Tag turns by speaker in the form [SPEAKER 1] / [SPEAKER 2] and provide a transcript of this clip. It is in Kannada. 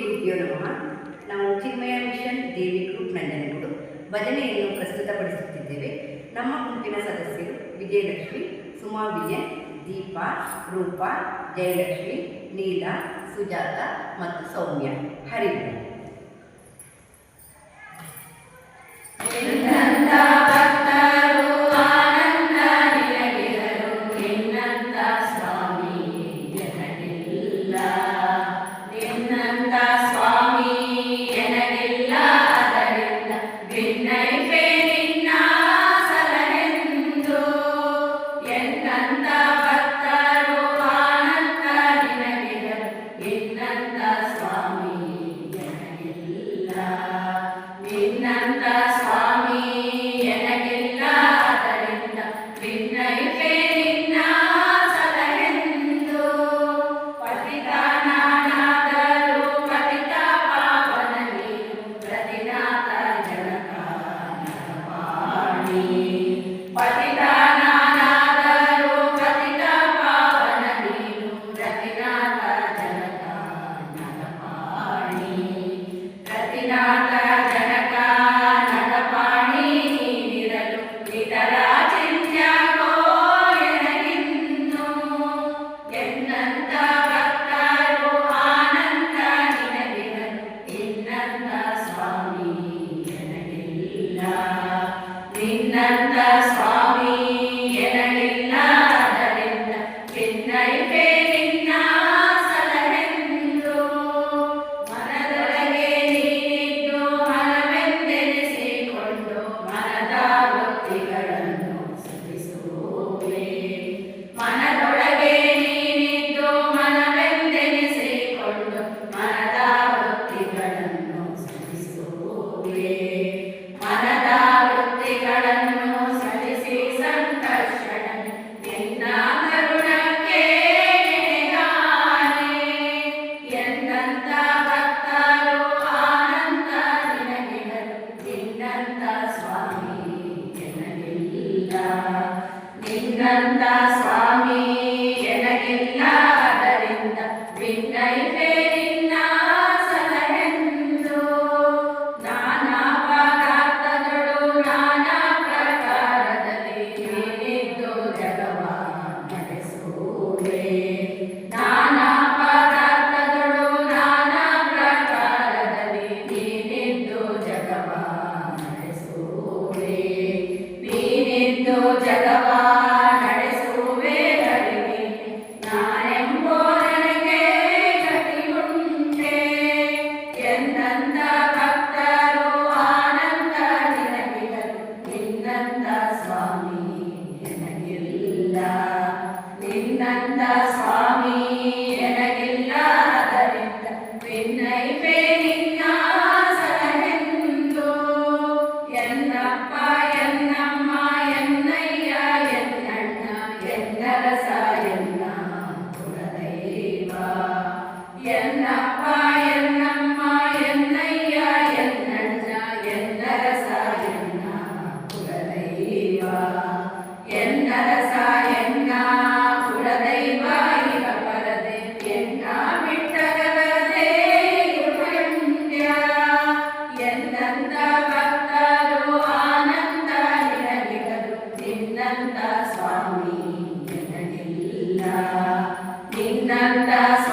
[SPEAKER 1] ನಮಃ ನಾವು ಚಿನ್ಮಯ ಮಿಷನ್ ದೇವಿ ಗ್ರೂಪ್ ನಂಜನಗೂಡು ಭಜನೆಯನ್ನು ಪ್ರಸ್ತುತಪಡಿಸುತ್ತಿದ್ದೇವೆ. ನಮ್ಮ ಗುಂಪಿನ ಸದಸ್ಯರು ವಿಜಯಲಕ್ಷ್ಮಿ, ಸುಮಾ ವಿಜಯ್, ದೀಪಾ, ರೂಪಾ, ಜಯಲಕ್ಷ್ಮಿ, ನೀಲಾ, ಸುಜಾತ ಮತ್ತು ಸೌಮ್ಯ. ಹರಿವು
[SPEAKER 2] ನಿನ್ನಂತ ಸ್ವಾಮಿ ನನಗಿಲ್ಲ ನಿನ್ನಂತ ಸ್ವಾಮಿ ನನಗಿಲ್ಲ ಅದರಿಂದ ನಿನ್ನೈಕೆ ನಂತ ಸ್ವಾಮಿ ಎಲ್ಲ ಸಾಧನೆಲ್ಲ ಎನ್ನೈ ಪೇಲೆಲ್ಲ ಸದರೆ ನಿಂದು ಅನುದಕ್ಕೆ ನಿಂತು ನಿನ್ನಂತ ಸ್ವಾಮಿ ನಂದ ಸ್ವಾಮಿ ನನಗಿಲ್ಲದರಿಂದ ವಿನೈ ಬೇರಿನ್ನ ಸಲಹೆಂದು ಎನ್ನಪ್ಪ ಎನ್ನಮ್ಮ ಎನ್ನಯ್ಯ ಎನ್ನಣ್ಣ ಎನ್ನರಸ ಎನ್ನ ಕುಲದೈವ ಎನ್ನಪ್ಪ ಎನ್ನಮ್ಮ ಎನ್ನಯ್ಯ ಎನ್ನಣ್ಣ ಎನ್ನರಸ ಎನ್ನ ಕುಲದೈವ ಎನ್ನರಸ Inanta